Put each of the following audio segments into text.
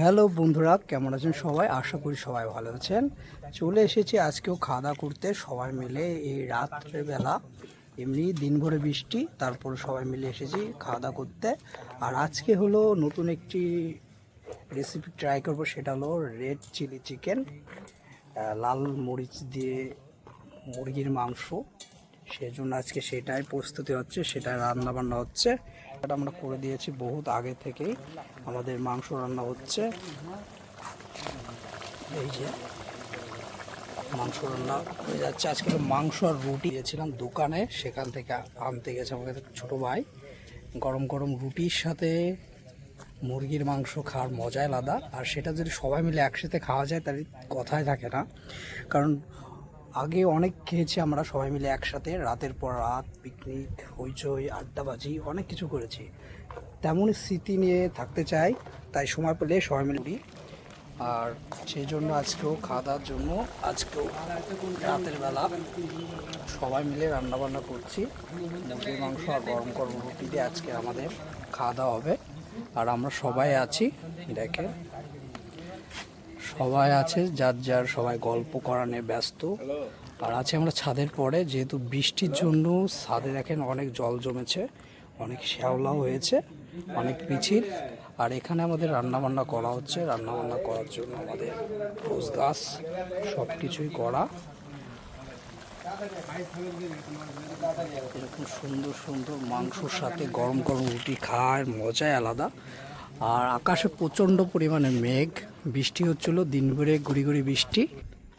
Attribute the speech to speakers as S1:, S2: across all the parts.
S1: Hello বন্ধুরা, কেমন আছেন সবাই? আশা করি সবাই ভালো আছেন। চলে এসেছি আজকেও খাওয়া দাওয়া করতে। সবাই মিলে এই রাত্রেবেলা, এমনি দিনভরে বৃষ্টি, তারপর সবাই মিলে এসেছি খাওয়া দাওয়া করতে। আর আজকে হলো নতুন একটি রেসিপি ট্রাই করব, সেটা হলো রেড চিলি চিকেন লাল মরিচ দিয়ে মুরগির মাংস। সেজন্য আজকে সেটাই প্রস্তুতি হচ্ছে, সেটাই রান্না বান্না হচ্ছে। এটা আমরা করে দিয়েছি বহুত আগে থেকেই। আমাদের মাংস রান্না হচ্ছে। এই যে মাংস রান্না হয়ে যাচ্ছে। আজকে মাংস আর রুটি দিয়েছিলাম দোকানে, সেখান থেকে আনতে গেছে আমাদের ছোটো ভাই। গরম গরম রুটির সাথে মুরগির মাংস খাওয়ার মজাই আলাদা। আর সেটা যদি সবাই মিলে একসাথে খাওয়া যায়, তাহলে কথাই থাকে না। কারণ আগে অনেক খেয়েছি আমরা সবাই মিলে একসাথে। রাতের পর রাত পিকনিক হইচই, আড্ডাবাজি, অনেক কিছু করেছি। তেমনই স্মৃতি নিয়ে থাকতে চাই, তাই সময় পেলে সবাই মিলে উঠি আর সেই জন্য আজকেও খাওয়া দাওয়ার জন্য আজকেও রাতের বেলা সবাই মিলে রান্না বান্না করছি। মুরগির মাংস আর গরম গরম রুটি দিয়ে আজকে আমাদের খাওয়া দাওয়া হবে। আর আমরা সবাই আছি দেখে সবাই আছে, যার যার সবাই গল্প করা নিয়ে ব্যস্ত। আর আছে আমরা ছাদের পরে, যেহেতু বৃষ্টির জন্য ছাদে দেখেন অনেক জল জমেছে, অনেক শ্যাওলাও হয়েছে, অনেক পিছিল আর এখানে আমাদের রান্নাবান্না করা হচ্ছে, রান্নাবান্না করার জন্য আমাদের রোজ গাছ সব কিছুই করা। এরকম সুন্দর সুন্দর মাংসর সাথে গরম গরম রুটি খায়, মজাই আলাদা। আর আকাশে প্রচণ্ড পরিমাণে মেঘ, বৃষ্টি হচ্ছিল দিন ভরে গুড়ি গুড়ি বৃষ্টি।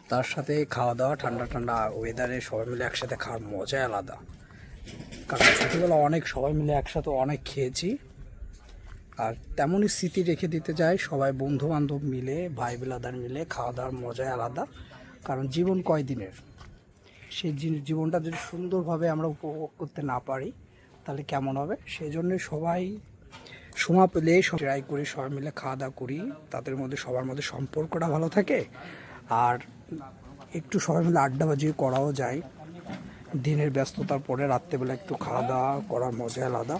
S1: তার সাথে খাওয়া দাওয়া, ঠান্ডা ঠান্ডা ওয়েদারে সবাই মিলে একসাথে খাওয়ার মজাই আলাদা। কারণ ছোটোবেলা অনেক সবাই মিলে একসাথে অনেক খেয়েছি। আর তেমনই স্মৃতি রেখে দিতে চাই সবাই বন্ধু বান্ধব মিলে, ভাই বিলাদার মিলে খাওয়া দাওয়ার মজাই আলাদা। কারণ জীবন কয় দিনের সেই জীবনটা যদি সুন্দরভাবে আমরা উপভোগ করতে না পারি, তাহলে কেমন হবে? সেই জন্য সবাই সময় পেলে সব ট্রাই করি সবাই মিলে খাওয়া দাওয়া করি। তাদের মধ্যে সবার মধ্যে সম্পর্কটা ভালো থাকে। আর একটু সবাই মিলে আড্ডাবাজি করাও যায়। দিনের ব্যস্ততার পরে রাত্রেবেলা একটু খাওয়া দাওয়া করার মজা আলাদা।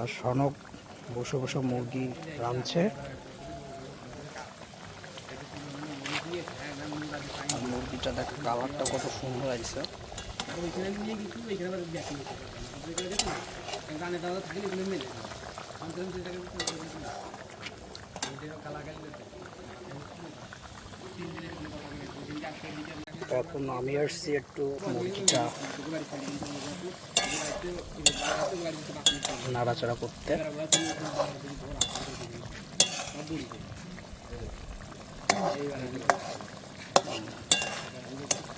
S1: আর সনক বসে বসে মুরগি রাঁধছে। মুরগিটা দেখ কালারটা কত সুন্দর আছে তখন আমি আসছি একটু মুরগিটা। নাড়াচাড়া করতে।